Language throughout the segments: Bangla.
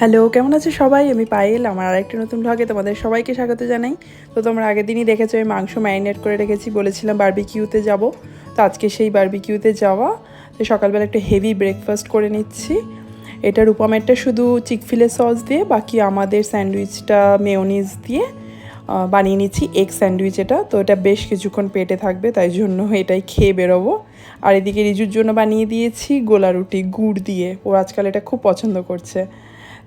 হ্যালো, কেমন আছে সবাই? আমি পায়েল, আমার আরেকটি নতুন ভ্লগে তোমাদের সবাইকে স্বাগত জানাই। তো তোমরা আগের দিনই দেখেছ, আমি মাংস ম্যারিনেট করে রেখেছি, বলেছিলাম বারবিকিউতে যাব। তো আজকে সেই বারবিকিউতে যাওয়া। তো সকালবেলা একটা হেভি ব্রেকফাস্ট করে নিচ্ছি। এটা রূপমেরটা শুধু চিকফিলে সস দিয়ে, বাকি আমাদের স্যান্ডউইচটা মেয়োনিজ দিয়ে বানিয়ে নিচ্ছি এগ স্যান্ডউইচ এটা। তো এটা বেশ কিছুক্ষণ পেটে থাকবে, তাই জন্য এটাই খেয়ে বেরোবো। আর এদিকে রিজুর জন্য বানিয়ে দিয়েছি গোলা রুটি, গুড় দিয়ে। ও আজকাল এটা খুব পছন্দ করছে।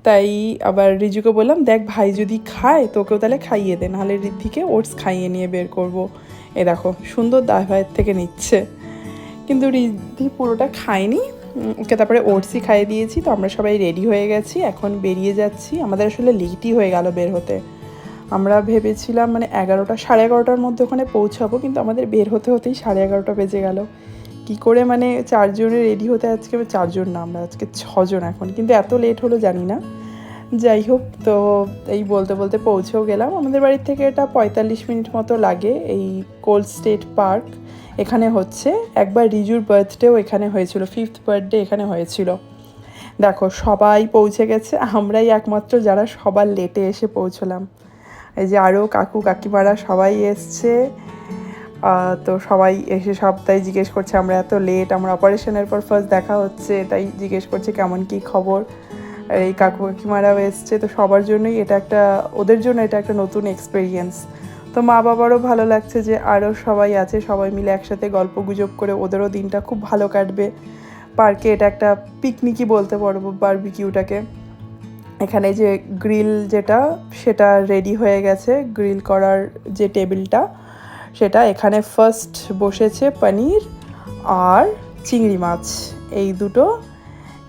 তাই আবার রিজুকে বললাম, দেখ ভাই যদি খায়, তোকেও তাহলে খাইয়ে দে, নাহলে ঋদ্ধিকে ওটস খাইয়ে নিয়ে বের করব। এ দেখো, সুন্দর দায় ভাইয়ের থেকে নিচ্ছে। কিন্তু রিদ্ধি পুরোটা খায়নি। ওকে তারপরে ওটসই খাইয়ে দিয়েছি, তো আমরা সবাই রেডি হয়ে গেছি, এখন বেরিয়ে যাচ্ছি। আমাদের আসলে লেটই হয়ে গেল বের হতে। আমরা ভেবেছিলাম মানে এগারোটা, সাড়ে এগারোটার মধ্যে ওখানে পৌঁছাবো, কিন্তু আমাদের বের হতে হতেই সাড়ে এগারোটা বেজে গেল। কি করে মানে চারজনে রেডি হতে আজকে চারজন না, আমরা আজকে ছজন এখন, কিন্তু এত লেট হলো জানি না। যাই হোক, তো এই বলতে বলতে পৌঁছেও গেলাম। আমাদের বাড়ির থেকে এটা পঁয়তাল্লিশ মিনিট মতো লাগে এই কোল্ড স্টেট পার্ক এখানে হচ্ছে। একবার রিজুর বার্থডেও এখানে হয়েছিল ফিফথ বার্থডে এখানে হয়েছিল। দেখো, সবাই পৌঁছে গেছে, আমরাই একমাত্র যারা সবার লেটে এসে পৌঁছলাম। এই যে আরও কাকু, কাকিমারা সবাই এসছে। তো সবাই এসে সব তাই জিজ্ঞেস করছে, আমরা এত লেট আমরা অপারেশনের পর ফার্স্ট দেখা হচ্ছে তাই জিজ্ঞেস করছে, কেমন, কি খবর? এই কাকু কাকিমারাও এসছে, তো সবার জন্যই এটা একটা, ওদের জন্য এটা একটা নতুন এক্সপিরিয়েন্স তো মা বাবারও ভালো লাগছে যে আরও সবাই আছে, সবাই মিলে একসাথে গল্প গুজব করে ওদেরও দিনটা খুব ভালো কাটবে। পার্কে এটা একটা পিকনিকই বলতে পারব বারবিকিউটাকে এখানে যে গ্রিল যেটা, সেটা রেডি হয়ে গেছে গ্রিল করার যে টেবিলটা সেটা এখানে ফার্স্ট বসেছে পনির আর চিংড়ি মাছ। এই দুটো।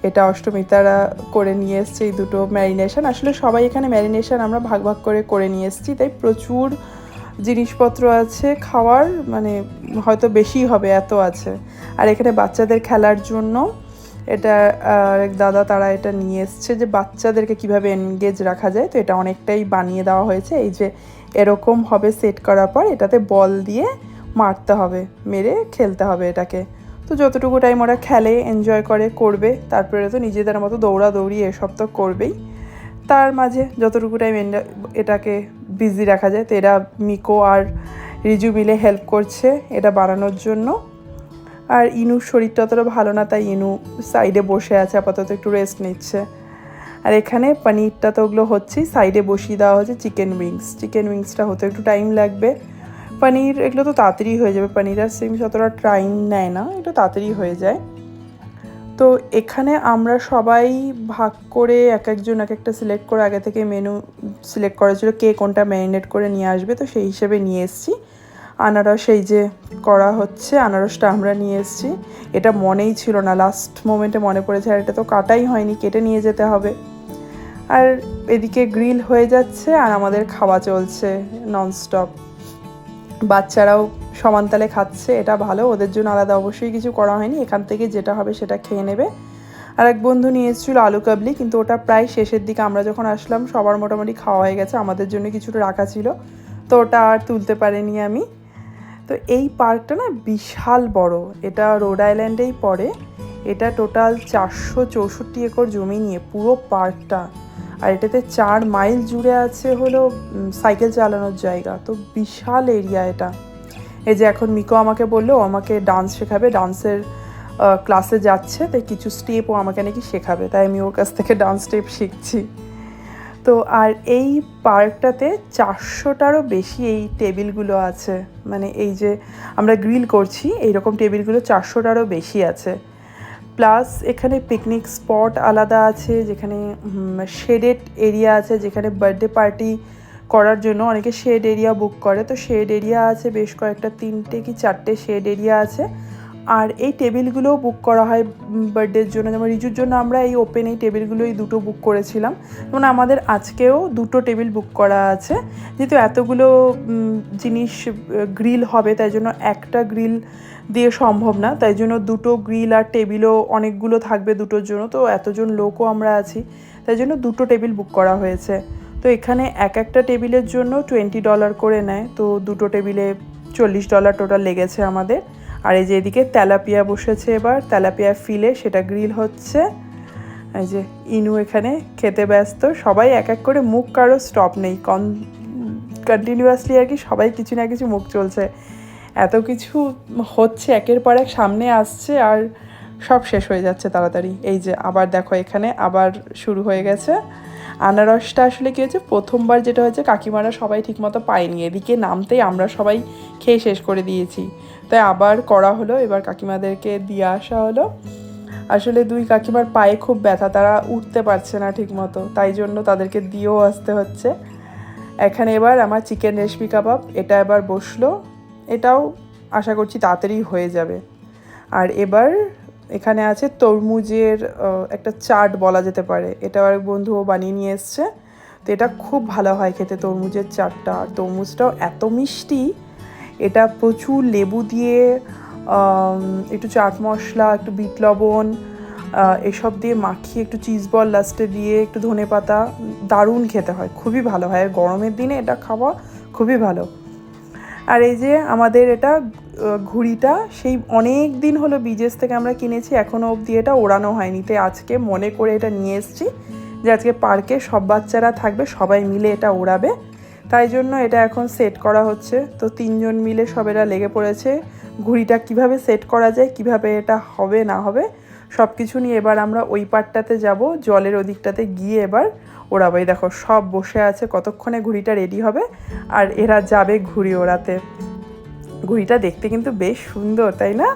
এটা অষ্টমিতারা করে নিয়ে এসছে, এই দুটো ম্যারিনেশন আসলে সবাই এখানে ম্যারিনেশন আমরা ভাগ ভাগ করে করে নিয়ে এসেছি, তাই প্রচুর জিনিসপত্র আছে খাওয়ার মানে হয়তো বেশি হবে, এত আছে। আর এখানে বাচ্চাদের খেলার জন্য এটা দাদা তারা এটা নিয়ে এসছে যে বাচ্চাদেরকে কীভাবে এনগেজ রাখা যায়। তো এটা অনেকটাই বানিয়ে দেওয়া হয়েছে। এই যে এরকম হবে সেট করার পর এটাতে বল দিয়ে মারতে হবে, মেরে খেলতে হবে এটাকে। তো যতটুকু টাইম ওরা খেলে এনজয় করে, করবে, তারপরে তো নিজেদের মতো দৌড়াদৌড়ি এসব তো করবেই। তার মাঝে যতটুকু টাইম এটাকে বিজি রাখা যায়, তো এরা মিকো আর রিজু মিলে হেল্প করছে এটা বানানোর জন্য। আর ইনুর শরীরটা অতটা ভালো না, তাই ইনু সাইডে বসে আছে, আপাতত একটু রেস্ট নিচ্ছে। আর এখানে পনিরটা তো ওগুলো হচ্ছেই সাইডে বসিয়ে দেওয়া হচ্ছে চিকেন উইংস চিকেন উইংসটা হতে একটু টাইম লাগবে। পনির এগুলো তো তাড়াতাড়ি হয়ে যাবে, পনির আর সিমস অতটা টাইম নেয় না একটু তাড়াতাড়ি হয়ে যায়। তো এখানে আমরা সবাই ভাগ করে এক একজন এক একটা সিলেক্ট করে, আগে থেকে মেনু সিলেক্ট করা ছিল, কে কোনটা ম্যারিনেট করে নিয়ে আসবে, তো সেই হিসেবে নিয়ে এসেছি। আনারস এই যে করা হচ্ছে, আনারসটা আমরা নিয়ে এসেছি। এটা মনেই ছিল না লাস্ট মোমেন্টে মনে পড়েছে, আর এটা তো কাটাই হয়নি, কেটে নিয়ে যেতে হবে। আর এদিকে গ্রিল হয়ে যাচ্ছে, আর আমাদের খাওয়া চলছে ননস্টপ বাচ্চারাও সমানতালে খাচ্ছে, এটা ভালো, ওদের জন্য আলাদা অবশ্যই কিছু করা হয়নি, এখান থেকে যেটা হবে সেটা খেয়ে নেবে। আর এক বন্ধু নিয়ে এসেছিল আলু কাবলি, কিন্তু ওটা প্রায় শেষের দিকে, আমরা যখন আসলাম, সবার মোটামুটি খাওয়া হয়ে গেছে, আমাদের জন্য কিছুটা রাখা ছিল, তো ওটা আর তুলতে পারিনি আমি। তো এই পার্কটা না বিশাল বড়। এটা রোড আইল্যান্ডেই পড়ে। এটা টোটাল চারশো চৌষট্টি একর জমি নিয়ে পুরো পার্কটা। আর এটাতে চার মাইল জুড়ে আছে হলো সাইকেল চালানোর জায়গা। তো বিশাল এরিয়া এটা। এই যে এখন মিকো আমাকে বলল আমাকে ডান্স শেখাবে। ডান্সের ক্লাসে যাচ্ছে, তাই কিছু স্টেপও আমাকে নাকি শেখাবে। তাই আমি ওর কাছ থেকে ডান্স স্টেপ শিখছি। তো আর এই পার্কটাতে চারশোটারও বেশি এই টেবিলগুলো আছে। মানে এই যে আমরা গ্রিল করছি, এইরকম টেবিলগুলো চারশোটারও বেশি আছে। প্লাস এখানে পিকনিক স্পট আলাদা আছে, যেখানে শেডেড এরিয়া আছে, যেখানে বার্থডে পার্টি করার জন্য অনেকে শেড এরিয়া বুক করে। তো শেড এরিয়া আছে, বেশ কয়েকটা, তিনটে কি চারটে শেড এরিয়া আছে। আর এই টেবিলগুলোও বুক করা হয় বার্থডের জন্য। যেমন রিজুর জন্য আমরা এই ওপেন এই টেবিলগুলো এই দুটো বুক করেছিলাম। যেমন আমাদের আজকেও দুটো টেবিল বুক করা আছে। যেহেতু এতগুলো জিনিস গ্রিল হবে, তাই জন্য একটা গ্রিল দিয়ে সম্ভব না। তাই জন্য দুটো গ্রিল আর টেবিলও অনেকগুলো থাকবে দুটোর জন্য। তো এতজন লোকও আমরা আছি। তাই জন্য দুটো টেবিল বুক করা হয়েছে। তো এখানে এক একটা টেবিলের জন্য টোয়েন্টি ডলার করে নেয়। তো দুটো টেবিলে চল্লিশ ডলার টোটাল লেগেছে আমাদের। আর এই যে এদিকে তেলাপিয়া বসেছে এবার, তেলাপিয়া ফিলে সেটা গ্রিল হচ্ছে। এই যে ইনু এখানে খেতে ব্যস্ত, সবাই এক এক করে মুখ কারও স্টপ নেই। কন কন্টিনিউয়াসলি আর কি সবাই কিছু না কিছু মুখ চলছে। এত কিছু হচ্ছে, একের পর এক সামনে আসছে আর সব শেষ হয়ে যাচ্ছে তাড়াতাড়ি। এই যে আবার দেখো এখানে আবার শুরু হয়ে গেছে। আনারসটা আসলে কী হয়েছে, প্রথমবার যেটা হয়েছে কাকিমারা সবাই ঠিকমতো পায়নি। এদিকে নামতেই আমরা সবাই খেয়ে শেষ করে দিয়েছি। তাই আবার করা হলো, এবার কাকিমাদেরকে দিয়ে আসা হলো। আসলে দুই কাকিমার পায়ে খুব ব্যথা, তারা উঠতে পারছে না ঠিকমতো, তাই জন্য তাদেরকে দিয়েও আসতে হচ্ছে। এখানে এবার আমার চিকেন রেশমি কাবাব, এটা এবার বসল, এটাও আশা করছি তাড়াতাড়ি হয়ে যাবে। আর এবার এখানে আছে তরমুজের একটা চাট বলা যেতে পারে, এটা আর বন্ধুও বানিয়ে নিয়ে এসছে। তো এটা খুব ভালো হয় খেতে, তরমুজের চাটটা, আর তরমুজটাও এত মিষ্টি। এটা প্রচুর লেবু দিয়ে একটু চাট মশলা, একটু বিট লবণ এসব দিয়ে মাখিয়ে একটু চিজ বল লাস্টে দিয়ে একটু ধনে পাতা, দারুণ খেতে হয়, খুবই ভালো হয়। গরমের দিনে এটা খাওয়া খুবই ভালো। আর এই যে আমাদের এটা ঘুড়িটা, সেই অনেক দিন হলো বিজেস থেকে আমরা কিনেছি এখনও অবধি এটা ওড়ানো হয়নি। তাই আজকে মনে করে এটা নিয়ে এসেছি যে আজকে পার্কে সব বাচ্চারা থাকবে, সবাই মিলে এটা ওড়াবে। তাই জন্য এটা এখন সেট করা হচ্ছে। তো তিনজন মিলে সবেরা লেগে পড়েছে। ঘুড়িটা কীভাবে সেট করা যায়, কীভাবে এটা হবে, না হবে সব কিছু নিয়ে এবার আমরা ওই পার্টটাতে যাব। জলের ওদিকটাতে গিয়ে এবার ওরা এই দেখো, সব বসে আছে, কতক্ষণে ঘুড়িটা রেডি হবে, আর এরা যাবে ঘুড়ি ওড়াতে। ঘুড়িটা দেখতে কিন্তু বেশ সুন্দর, তাই না?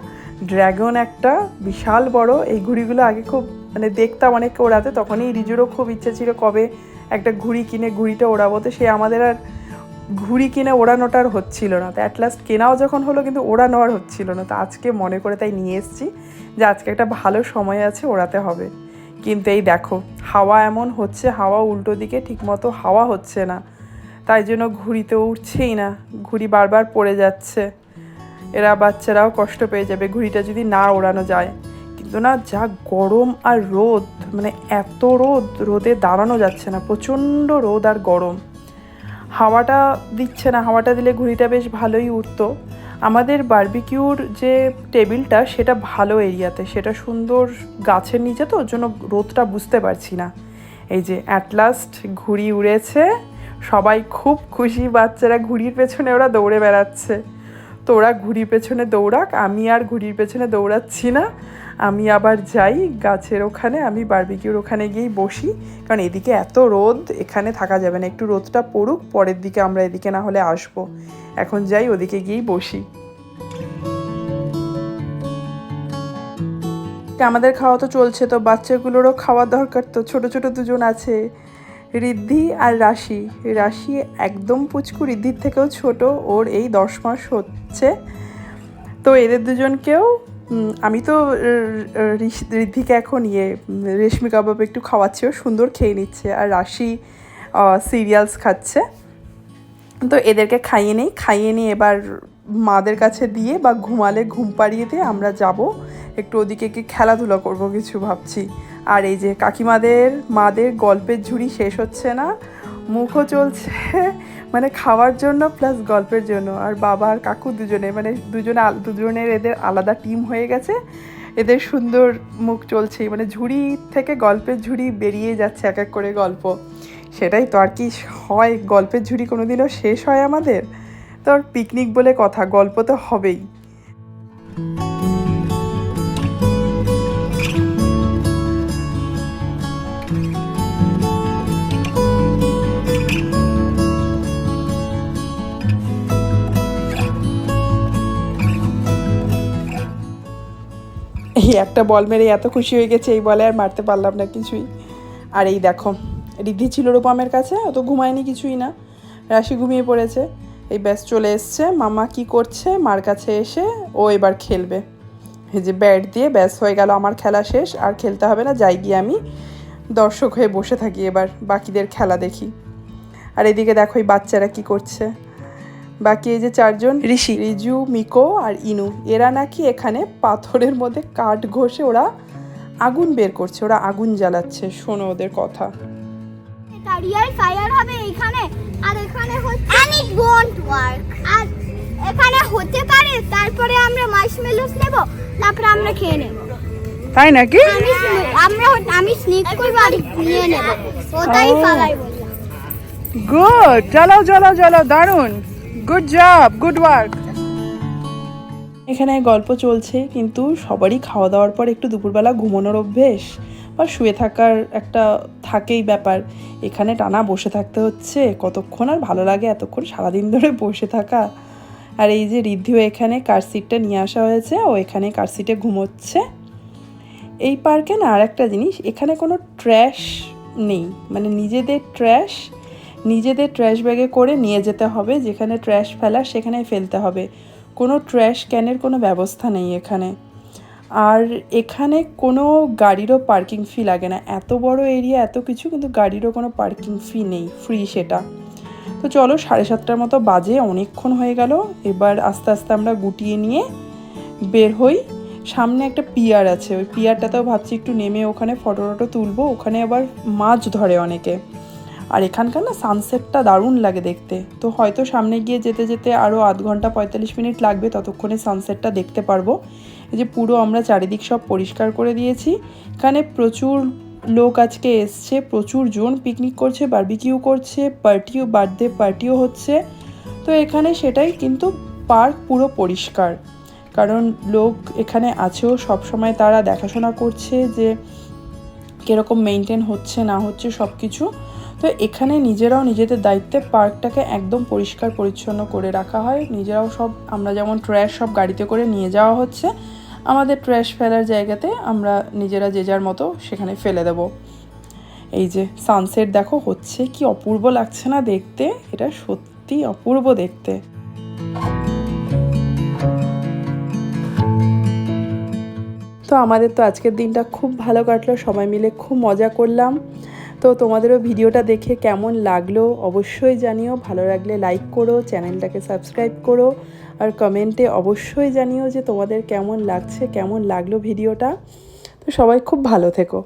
ড্র্যাগন একটা বিশাল বড়। এই ঘুড়িগুলো আগে খুব মানে দেখতাম অনেককে ওড়াতে, তখনই রিজুরও খুব ইচ্ছে ছিল কবে একটা ঘুড়ি কিনে ঘুড়িটা ওড়াবো তো সে আমাদের আর ঘুড়ি কিনে ওড়ানোটা আর হচ্ছিল না। তো অ্যাট লাস্ট কেনাও যখন হলো কিন্তু ওড়ানো আর হচ্ছিল না। তো আজকে মনে করে তাই নিয়ে এসেছি যে আজকে একটা ভালো সময় আছে, ওড়াতে হবে। কিন্তু এই দেখো, হাওয়া এমন হচ্ছে, হাওয়া উল্টো দিকে ঠিকমতো হাওয়া হচ্ছে না। তাই জন্য ঘুড়িতে উঠছেই না। ঘুড়ি বারবার পড়ে যাচ্ছে। এরা বাচ্চারাও কষ্ট পেয়ে যাবে, ঘুড়িটা যদি না ওড়ানো যায়। না যা গরম আর রোদ মানে এত রোদ, রোদে দাঁড়ানো যাচ্ছে না, প্রচণ্ড রোদ আর গরম। হাওয়াটা দিচ্ছে না, হাওয়াটা দিলে ঘুড়িটা বেশ ভালোই উঠতো। আমাদের বারবিকিউর যে টেবিলটা সেটা ভালো এরিয়াতে সেটা সুন্দর গাছের নিচে তো, ওর জন্য রোদটা বুঝতে পারছি না। এই যে অ্যাট লাস্ট ঘুড়ি উড়েছে, সবাই খুব খুশি, বাচ্চারা ঘুড়ির পেছনে ওরা দৌড়ে বেড়াচ্ছে। তো ওরা ঘুড়ির পেছনে দৌড়াক, আমি আর ঘুড়ির পেছনে দৌড়াচ্ছি না। আমি আবার যাই গাছের ওখানে, আমি বারবিকিউর ওখানে গিয়েই বসি। কারণ এদিকে এত রোদ, এখানে থাকা যাবে না। একটু রোদটা পড়ুক, পরের দিকে আমরা এদিকে না হলে আসব। এখন যাই ওদিকে গিয়েই বসি। আমাদের খাওয়া তো চলছে, তো বাচ্চাগুলোরও খাওয়া দরকার তো। ছোট ছোট দুজন আছে রিদ্ধি আর রাশি। রাশি একদম পুচকু রিদ্ধির থেকেও ছোট। ওর এই দশ মাস হচ্ছে। তো এদের দুজনকেও আমি তো ঋদ্ধিকে এখন ইয়ে রেশমি কাবাব একটু খাওয়াচ্ছি ও সুন্দর খেয়ে নিচ্ছে। আর রাশি সিরিয়ালস খাচ্ছে। তো এদেরকে খাইয়ে নেই। খাইয়ে নিয়ে এবার মাদের কাছে দিয়ে বা ঘুমালে ঘুম পাড়িয়ে দিয়ে আমরা যাব। একটু ওদিকে কি খেলাধুলা করব কিছু ভাবছি। আর এই যে কাকিমাদের, মাদের গল্পের ঝুড়ি শেষ হচ্ছে না। মুখও চলছে। মানে খাওয়ার জন্য প্লাস গল্পের জন্য। আর বাবা আর কাকু দুজনে মানে দুজনে দুজনের এদের আলাদা টিম হয়ে গেছে। এদের সুন্দর মুখ চলছে মানে ঝুড়ি থেকে গল্পের ঝুড়ি বেরিয়ে যাচ্ছে এক এক করে গল্প। সেটাই তো আর কি হয়, গল্পের ঝুড়ি কোনো দিনও শেষ হয় আমাদের। তো পিকনিক বলে কথা, গল্প তো হবেই। এই একটা বল মেরে এত খুশি হয়ে গেছে, এই বলে আর মারতে পারলাম না কিছুই। আর এই দেখো, রিদ্ধি ছিল রূপমের কাছে অত ঘুমায়নি কিছুই না। রাশি ঘুমিয়ে পড়েছে। এই ব্যাস চলে এসছে, মামা কি করছে, মার কাছে এসে ও এবার খেলবে। এই যে ব্যাট দিয়ে ব্যাস হয়ে গেল আমার খেলা শেষ, আর খেলতে হবে না, যাই গিয়ে আমি দর্শক হয়ে বসে থাকি এবার, বাকিদের খেলা দেখি। আর এদিকে দেখো এই বাচ্চারা কি করছে। বাকি এই যে চারজন ঋষি। রিজু মিকো আর ইনু এরা নাকি এখানে পাথরের মধ্যে কাঠ ঘষে ওরা আগুন বের করছে ওরা আগুন জ্বালাচ্ছে শোনো ওদের কথা। ক্যারিয়ার ফায়ার হবে এখানে আর এখানে হচ্ছে it won't work আর এখানে হতে পারে তারপরে আমরা মার্শমেলোস নেব তারপরে আমরা খেয়ে নেব। তাই নাকি? আমি আমরা আমি স্নেক করব আর নিয়ে নেব। ওটাই বললাম। গুড চলো চলো চলো দারুণ গুড জব গুড ওয়ার্ক এখানে গল্প চলছে, কিন্তু সবারই খাওয়া দাওয়ার পর একটু দুপুরবেলা ঘুমানোর অভ্যেস বা শুয়ে থাকার একটা থাকেই ব্যাপার। এখানে টানা বসে থাকতে হচ্ছে, কতক্ষণ আর ভালো লাগে এতক্ষণ সারাদিন ধরে বসে থাকা। আর এই যে রিদ্ধিও এখানে কার সিটটা নিয়ে আসা হয়েছে, ও এখানে কার সিটে ঘুমোচ্ছে। এই পার্কে না আর একটা জিনিস, এখানে কোনো ট্র্যাশ নেই মানে নিজেদের ট্র্যাশ নিজেদের ট্র্যাশ ব্যাগে করে নিয়ে যেতে হবে, যেখানে ট্র্যাশ ফেলার সেখানে ফেলতে হবে। কোনো ট্র্যাশ ক্যানের কোনো ব্যবস্থা নেই এখানে। আর এখানে কোনো গাড়িরও পার্কিং ফি লাগে না। এত বড় এরিয়া এত কিছু, কিন্তু গাড়িরও কোনো পার্কিং ফি নেই ফ্রি সেটা। তো চলো সাড়ে সাতটার মতো বাজে, অনেকক্ষণ হয়ে গেল। এবার আস্তে আস্তে আমরা গুটিয়ে নিয়ে বের হই। সামনে একটা পিয়ার আছে। ওই পিয়ারটাতেও ভাবছি একটু নেমে ওখানে ফটো টটো তুলবো। ওখানে আবার মাছ ধরে অনেকে। আর এখানকার না সানসেটটা দারুণ লাগে দেখতে। তো হয়তো সামনে গিয়ে যেতে যেতে আরও আধ ঘণ্টা পঁয়তাল্লিশ মিনিট লাগবে ততক্ষণে সানসেটটা দেখতে পারব। এই যে পুরো আমরা চারিদিক সব পরিষ্কার করে দিয়েছি। এখানে প্রচুর লোক আজকে এসছে, প্রচুর জন পিকনিক করছে বারবিকিউ করছে পার্টিও বার্থডে পার্টিও হচ্ছে। তো এখানে সেটাই কিন্তু পার্ক পুরো পরিষ্কার। কারণ লোক এখানে আছেও, সব সময় তারা দেখাশোনা করছে যে কীরকম মেনটেন হচ্ছে, না হচ্ছে সব কিছু তো এখানে নিজেরাও নিজেদের দায়িত্বে পার্কটাকে একদম পরিষ্কার পরিচ্ছন্ন করে রাখা হয়। নিজেরাও সব, আমরা যেমন ট্র্যাশ সব গাড়িতে করে নিয়ে যাওয়া হচ্ছে, আমাদের ট্র্যাশ ফেলার জায়গাতে আমরা নিজেরা যে যার মতো সেখানে ফেলে দেব। এই যে সানসেট দেখো, হচ্ছে কি অপূর্ব লাগছে না দেখতে? এটা সত্যি অপূর্ব দেখতে। তো আমাদের তো আজকের দিনটা খুব ভালো কাটলো, সবাই মিলে খুব মজা করলাম। তো তোমাদেরও ভিডিওটা দেখে কেমন লাগল অবশ্যই জানিও। ভালো লাগলে লাইক করো, চ্যানেলটাকে সাবস্ক্রাইব করো, আর কমেন্টে অবশ্যই জানিও যে তোমাদের কেমন লাগছে, কেমন লাগল ভিডিওটা। তো সবাই খুব ভালো থেকো।